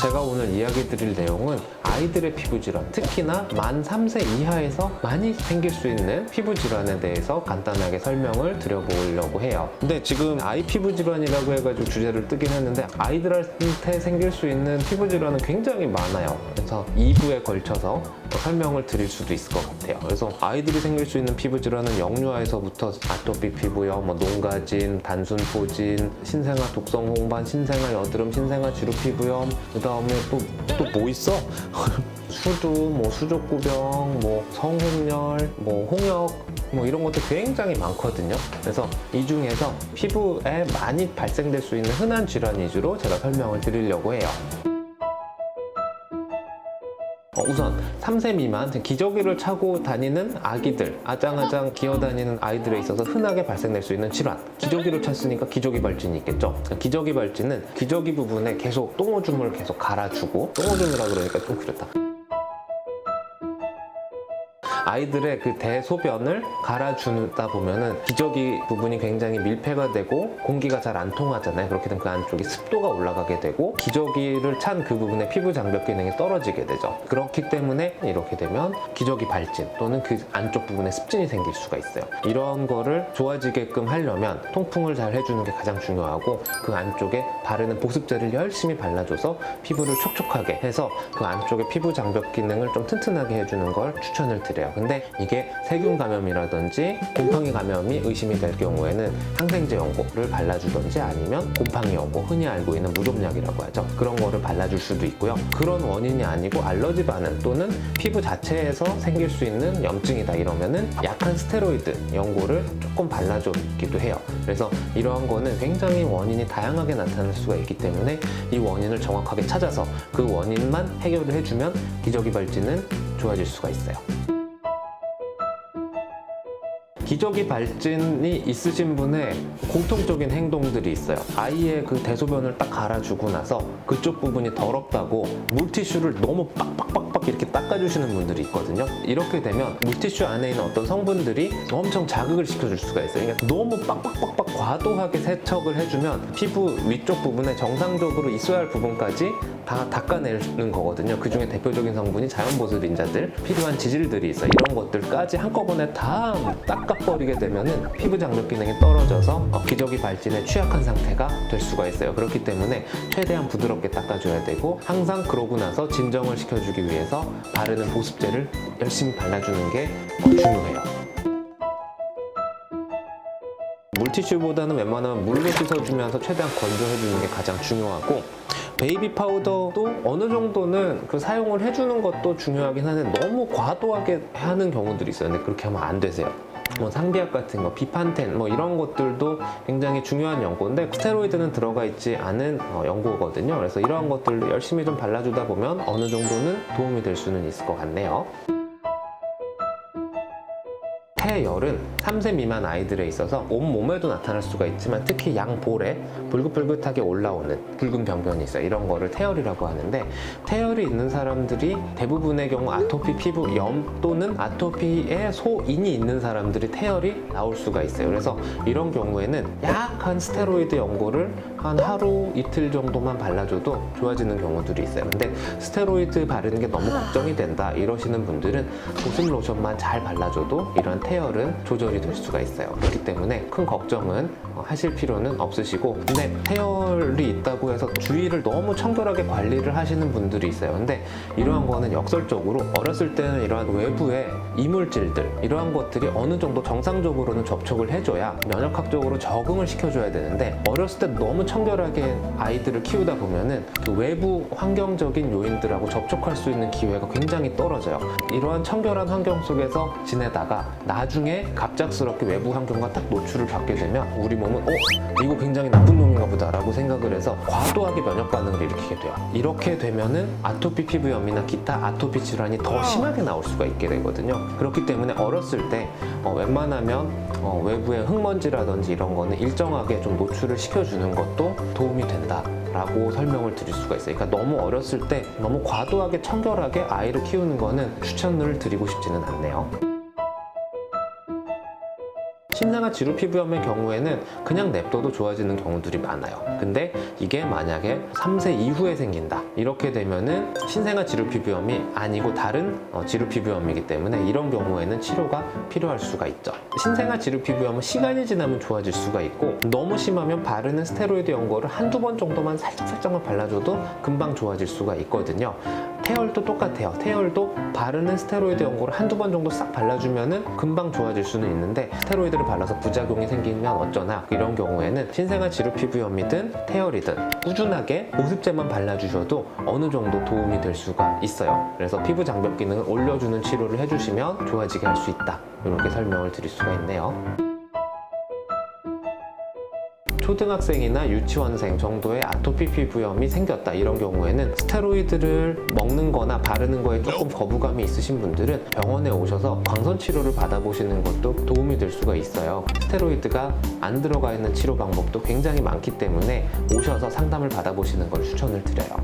제가 오늘 이야기 드릴 내용은 아이들의 피부 질환, 특히나 만 3세 이하에서 많이 생길 수 있는 피부 질환에 대해서 간단하게 설명을 드려보려고 해요. 근데 지금 아이 피부 질환이라고 해가지고 주제를 뜨긴 했는데 아이들한테 생길 수 있는 피부 질환은 굉장히 많아요. 그래서 2부에 걸쳐서 설명을 드릴 수도 있을 것 같아요. 그래서 아이들이 생길 수 있는 피부 질환은 영유아에서부터 아토피 피부염, 뭐 농가진, 단순 포진, 신생아 독성 홍반, 신생아 여드름, 신생아 지루 피부염, 그 다음에 또 또 뭐 있어? 수두, 뭐 수족구병, 뭐 성홍열, 뭐 홍역, 뭐 이런 것도 굉장히 많거든요. 그래서 이 중에서 피부에 많이 발생될 수 있는 흔한 질환 위주로 제가 설명을 드리려고 해요. 어, 우선 3세 미만 기저귀를 차고 다니는 아기들 아장아장 기어다니는 아이들에 있어서 흔하게 발생될 수 있는 질환. 기저귀를 찼으니까 기저귀 발진이 있겠죠? 기저귀 발진은 기저귀 부분에 계속 똥오줌을 계속 갈아주고 똥오줌이라 그러니까 좀 그렇다 아이들의 그 대소변을 갈아주다 보면은 기저귀 부분이 굉장히 밀폐가 되고 공기가 잘 안 통하잖아요. 그렇게 되면 그 안쪽에 습도가 올라가게 되고 기저귀를 찬 그 부분의 피부 장벽 기능이 떨어지게 되죠. 그렇기 때문에 이렇게 되면 기저귀 발진 또는 그 안쪽 부분에 습진이 생길 수가 있어요. 이런 거를 좋아지게끔 하려면 통풍을 잘 해주는 게 가장 중요하고 그 안쪽에 바르는 보습제를 열심히 발라줘서 피부를 촉촉하게 해서 그 안쪽에 피부 장벽 기능을 좀 튼튼하게 해주는 걸 추천을 드려요. 근데 이게 세균 감염이라든지 곰팡이 감염이 의심이 될 경우에는 항생제 연고를 발라주든지 아니면 곰팡이 연고 흔히 알고 있는 무좀약이라고 하죠. 그런 거를 발라줄 수도 있고요. 그런 원인이 아니고 알러지 반응 또는 피부 자체에서 생길 수 있는 염증이다 이러면은 약한 스테로이드 연고를 조금 발라주기도 해요. 그래서 이러한 거는 굉장히 원인이 다양하게 나타날 수가 있기 때문에 이 원인을 정확하게 찾아서 그 원인만 해결을 해주면 기저귀 발진은 좋아질 수가 있어요. 기저귀 발진이 있으신 분의 공통적인 행동들이 있어요. 아이의 그 대소변을 딱 갈아주고 나서 그쪽 부분이 더럽다고 물티슈를 너무 빡빡빡 빡 이렇게 닦아주시는 분들이 있거든요. 이렇게 되면 물티슈 안에 있는 어떤 성분들이 엄청 자극을 시켜줄 수가 있어요. 그러니까 너무 빡빡빡빡 과도하게 세척을 해주면 피부 위쪽 부분에 정상적으로 있어야 할 부분까지 다 닦아내는 거거든요. 그 중에 대표적인 성분이 자연보습인자들, 필요한 지질들이 있어요. 이런 것들까지 한꺼번에 다 닦아버리게 되면은 피부 장벽 기능이 떨어져서 어, 기저귀 발진에 취약한 상태가 될 수가 있어요. 그렇기 때문에 최대한 부드럽게 닦아줘야 되고 항상 그러고 나서 진정을 시켜주기 위해서 바르는 보습제를 열심히 발라주는 게 어, 중요해요. 물티슈보다는 웬만하면 물로 씻어주면서 최대한 건조해주는 게 가장 중요하고 베이비 파우더도 어느 정도는 그 사용을 해주는 것도 중요하긴 한데 너무 과도하게 하는 경우들이 있어요. 근데 그렇게 하면 안 되세요. 뭐 상비약 같은 거, 비판텐 뭐 이런 것들도 굉장히 중요한 연고인데 스테로이드는 들어가 있지 않은 어, 연고거든요. 그래서 이러한 것들도 열심히 좀 발라주다 보면 어느 정도는 도움이 될 수는 있을 것 같네요. 폐열은 3세 미만 아이들에 있어서 온몸에도 나타날 수가 있지만 특히 양볼에 불긋불긋하게 올라오는 붉은 병변이 있어요. 이런 거를 태열이라고 하는데 태열이 있는 사람들이 대부분의 경우 아토피 피부염 또는 아토피에 소인이 있는 사람들이 태열이 나올 수가 있어요. 그래서 이런 경우에는 약한 스테로이드 연고를 한 하루 이틀 정도만 발라줘도 좋아지는 경우들이 있어요. 근데 스테로이드 바르는 게 너무 걱정이 된다 이러시는 분들은 보습 로션만 잘 발라줘도 이런 태열은 조절이 될 수가 있어요. 그렇기 때문에 큰 걱정은 어, 하실 필요는 없으시고 근데 태열이 있다고 해서 주위를 너무 청결하게 관리를 하시는 분들이 있어요. 근데 이러한 거는 역설적으로 어렸을 때는 이러한 외부의 이물질들 이러한 것들이 어느 정도 정상적으로는 접촉을 해줘야 면역학적으로 적응을 시켜줘야 되는데 어렸을 때 너무 청결하게 아이들을 키우다 보면은 그 외부 환경적인 요인들하고 접촉할 수 있는 기회가 굉장히 떨어져요. 이러한 청결한 환경 속에서 지내다가 나중에 갑작스럽게 외부 환경과 딱 노출을 받게 되면 우리 몸은 어 이거 굉장히 나쁜 놈인가 보다라고 생각을 해서 과도하게 면역 반응을 일으키게 돼요. 이렇게 되면은 아토피 피부염이나 기타 아토피 질환이 더 심하게 나올 수가 있게 되거든요. 그렇기 때문에 어렸을 때 어, 웬만하면 어, 외부의 흙먼지라든지 이런 거는 일정하게 좀 노출을 시켜주는 것도 도움이 된다 라고 설명을 드릴 수가 있어요. 그러니까 너무 어렸을 때 너무 과도하게 청결하게 아이를 키우는 거는 추천을 드리고 싶지는 않네요. 신생아 지루 피부염의 경우에는 그냥 냅둬도 좋아지는 경우들이 많아요. 근데 이게 만약에 3세 이후에 생긴다. 이렇게 되면은 신생아 지루 피부염이 아니고 다른 어, 지루 피부염이기 때문에 이런 경우에는 치료가 필요할 수가 있죠. 신생아 지루 피부염은 시간이 지나면 좋아질 수가 있고 너무 심하면 바르는 스테로이드 연고를 한두 번 정도만 살짝 살짝만 발라줘도 금방 좋아질 수가 있거든요. 태열도 똑같아요. 태열도 바르는 스테로이드 연고를 한두 번 정도 싹 발라주면은 금방 좋아질 수는 있는데 스테로이드를 발라서 부작용이 생기면 어쩌나 이런 경우에는 신생아 지루 피부염이든 태열이든 꾸준하게 보습제만 발라주셔도 어느 정도 도움이 될 수가 있어요. 그래서 피부 장벽 기능을 올려주는 치료를 해주시면 좋아지게 할 수 있다. 이렇게 설명을 드릴 수가 있네요. 초등학생이나 유치원생 정도의 아토피 피부염이 생겼다. 이런 경우에는 스테로이드를 먹는 거나 바르는 거에 조금 거부감이 있으신 분들은 병원에 오셔서 광선 치료를 받아보시는 것도 도움이 될 수가 있어요. 스테로이드가 안 들어가 있는 치료 방법도 굉장히 많기 때문에 오셔서 상담을 받아보시는 걸 추천을 드려요.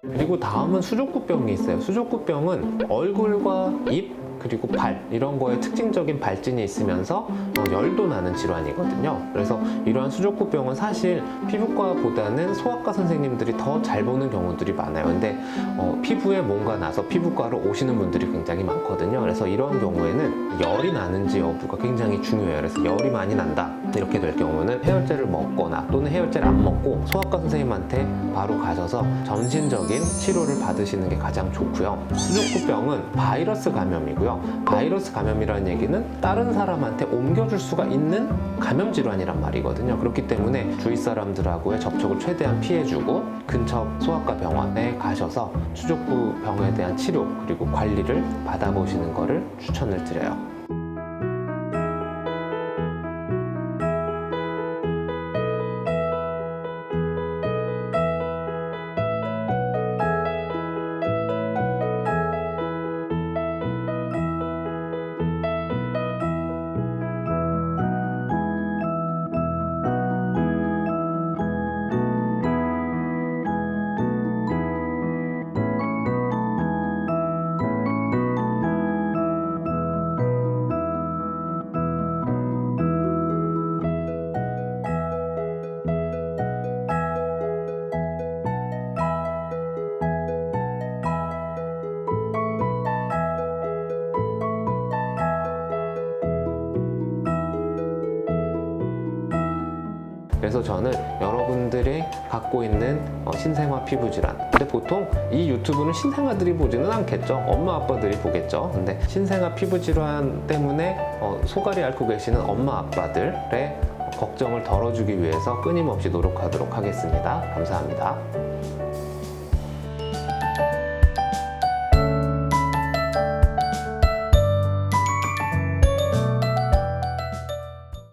그리고 다음은 수족구병이 있어요. 수족구병은 얼굴과 입 그리고 발 이런 거에 특징적인 발진이 있으면서 어, 열도 나는 질환이거든요. 그래서 이러한 수족구병은 사실 피부과보다는 소아과 선생님들이 더 잘 보는 경우들이 많아요. 근데 어, 피부에 뭔가 나서 피부과로 오시는 분들이 굉장히 많거든요. 그래서 이런 경우에는 열이 나는지 여부가 굉장히 중요해요. 그래서 열이 많이 난다 이렇게 될 경우는 해열제를 먹거나 또는 해열제를 안 먹고 소아과 선생님한테 바로 가셔서 전신적인 치료를 받으시는 게 가장 좋고요. 수족구병은 바이러스 감염이고요. 바이러스 감염이라는 얘기는 다른 사람한테 옮겨줄 수가 있는 감염 질환이란 말이거든요. 그렇기 때문에 주위 사람들하고의 접촉을 최대한 피해주고 근처 소아과 병원에 가셔서 수족구병에 대한 치료 그리고 관리를 받아보시는 것을 추천을 드려요. 그래서 저는 여러분들이 갖고 있는 어, 신생아 피부 질환. 근데 보통 이 유튜브는 신생아들이 보지는 않겠죠. 엄마 아빠들이 보겠죠. 근데 신생아 피부 질환 때문에 어, 소갈이 앓고 계시는 엄마 아빠들의 걱정을 덜어주기 위해서 끊임없이 노력하도록 하겠습니다. 감사합니다.